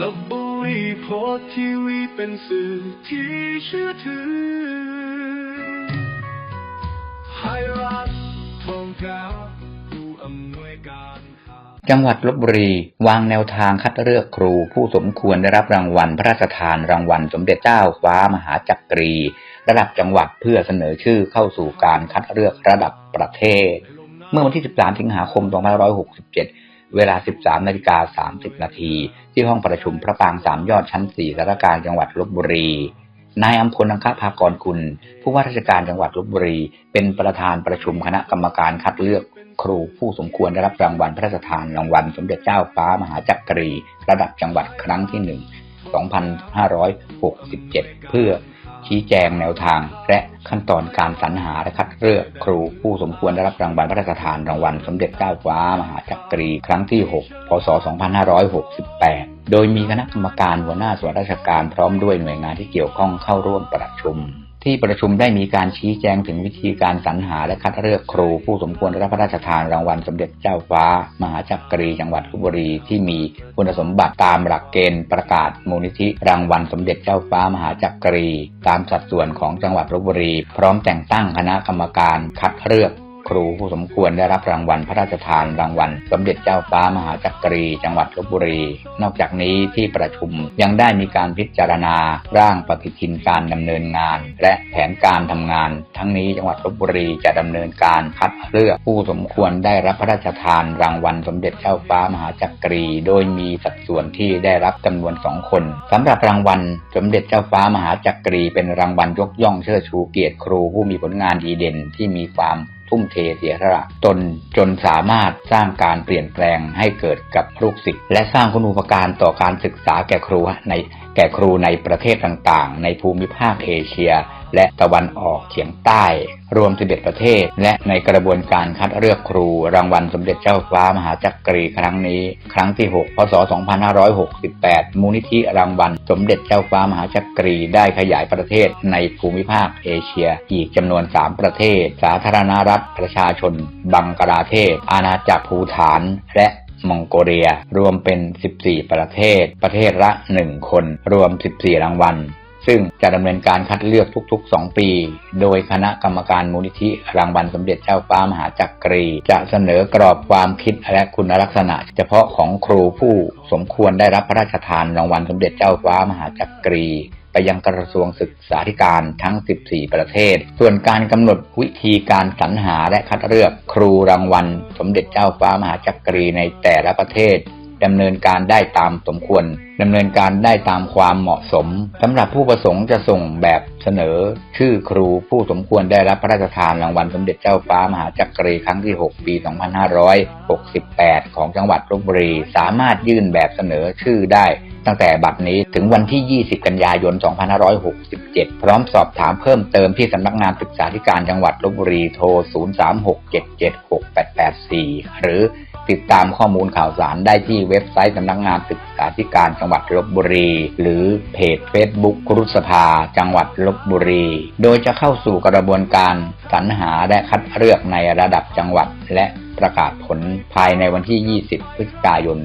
ลบบุรีโพสทีวีเป็นสื่อที่เชื่อถือไทยรัฐทองก้วผู้อำนวยการจังหวัดลบบุรี วางแนวทางคัดเลือกครู ผู้สมควรได้รับรางวัลพระราชทานรางวัลสมเด็จเจ้าฟ้ามหาจักรี ระดับจังหวัดเพื่อเสนอชื่อเข้าสู่การคัดเลือกระดับประเทศ เมื่อวันที่ 13 สิงหาคม 2567 เวลา 13นาฬิกา30 นาทีที่ห้องประชุมพระปางสามยอดชั้น4สารการจังหวัดลบบุรี นายอัมพลอังคภากรกุลผู้ว่าราชการจังหวัดลบบุรี เป็นประธานประชุมคณะกรรมการคัดเลือกครูผู้สมควรได้รับรางวัลพระราชทานรางวัลสมเด็จเจ้าฟ้ามหาจักรี ระดับจังหวัดครั้งที่หนึ่ง2567 เพื่อ ชี้แจงแนวทาง และขั้นตอนการสรรหาและคัดเลือกครูผู้สมควรได้รับรางวัลพระราชทานรางวัลสมเด็จเจ้าฟ้ามหาจักรี ครั้งที่ 6 พศ 2568 โดยมีคณะกรรมการหัวหน้าส่วนราชการพร้อมด้วยหน่วยงานที่เกี่ยวข้องเข้าร่วมประชุม ที่ประชุมได้มีการชี้แจงถึงวิธีการสรรหาและคัดเลือกครูผู้สมควรรับพระราชทานรางวัลสมเด็จเจ้าฟ้า มหาจักรีจังหวัดลบบุรีที่มีคุณสมบัติตามหลักเกณฑ์ประกาศมูลนิธิรางวัลสมเด็จเจ้าฟ้ามหาจักรี ตามสัดส่วนของจังหวัดลบบุรี พร้อมแต่งตั้งคณะกรรมการคัดเลือก ครูผู้สมควรได้รับรางวัลพระราชทานรางวัล สมเด็จเจ้าฟ้ามหาจักรี จังหวัดลบบุรี นอกจากนี้ที่ประชุมยังได้มีการพิจารณาร่างปฏิทินการดำเนินงาน และแผนการทำงาน ทั้งนี้จังหวัดลบบุรีจะดำเนินการคัดเลือกผู้สมควรได้รับพระราชทานรางวัล สมเด็จเจ้าฟ้ามหาจักรี โดยมีสัดส่วนที่ได้รับจำนวนสองคนสำหรับรางวัล สมเด็จเจ้าฟ้ามหาจักรี เป็นรางวัลยกย่องเชิดชูเกียรติครูผู้มีผลงานดีเด่นที่มีความ ทุ่มเทเสียสละตนจนสามารถสร้างการเปลี่ยนแปลงให้เกิดกับลูกศิษย์และสร้างคุณูปการต่อการศึกษาแก่ครูใน แก่ครูในประเทศต่างๆ ในภูมิภาคเอเชีย และตะวันออกเฉียงใต้ รวม 11 ประเทศ และในกระบวนการคัดเลือกครูรางวัลสมเด็จเจ้าฟ้ามหาจักรีครั้งนี้ ครั้งที่ 6 พศ 2568 มูลนิธิรางวัลสมเด็จเจ้าฟ้ามหาจักรีได้ขยายประเทศในภูมิภาคเอเชีย อีกจำนวน 3 ประเทศ สาธารณรัฐประชาชน บังกลาเทศ อาณาจักรภูฐาน และ มองโกเลีย รวมเป็น 14 ประเทศ ประเทศละ 1 คน รวม 14 รางวัล ซึ่งจะดำเนินการคัดเลือกทุก ๆ 2 ปี โดยคณะกรรมการมูลนิธิรางวัลสมเด็จเจ้าฟ้ามหาจักรี จะเสนอกรอบความคิดและคุณลักษณะ เฉพาะของครูผู้สมควรได้รับพระราชทานรางวัลสมเด็จเจ้าฟ้ามหาจักรี ไปยังกระทรวงศึกษาธิการทั้ง 14 ประเทศ ส่วนการกำหนดวิธีการสรรหาและคัดเลือกครูรางวัล สมเด็จเจ้าฟ้ามหาจักรีในแต่ละประเทศดำเนินการได้ตามสมควรดำเนินการได้ตามความเหมาะสมสำหรับผู้ประสงค์จะส่งแบบเสนอ ชื่อครูผู้สมควรได้รับพระราชทานรางวัลสมเด็จเจ้าฟ้ามหาจักรีครั้งที่ 6 ปี 2568 ของจังหวัดลบบุรี สามารถยื่นแบบเสนอชื่อได้ ตั้งแต่บัดนี้ถึงวันที่ 20 กันยายน 2567 พร้อมสอบถามเพิ่มเติมที่สำนักงานศึกษาธิการจังหวัดลบบุรีโทร 0367768884หรือ ติดตามข้อมูลข่าวสารได้ที่เว็บไซต์สำนักงานศึกษาธิการจังหวัดลบบุรี หรือเพจ Facebook ครุสภา จังหวัดลบบุรี โดยจะเข้าสู่กระบวนการสรรหาและคัดเลือกในระดับจังหวัด และประกาศผลภายในวันที่ 20 พฤศจิกายน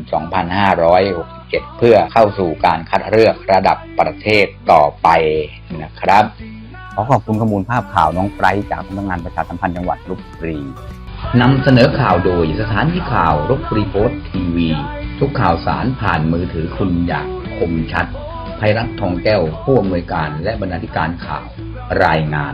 2567 เพื่อเข้าสู่การคัดเลือกระดับประเทศต่อไปนะครับขอขอบคุณข้อมูลภาพข่าวน้องไบรท์จากสำนักงานประชาสัมพันธ์จังหวัดลบบุรี นำเสนอข่าวโดยสถานีข่าวรบรีโพสทีวี ทุกข่าวสารผ่านมือถือคุณอย่างคมชัดภัยรักทองแก้วผู้อำนวยการและบรรณาธิการข่าวรายงาน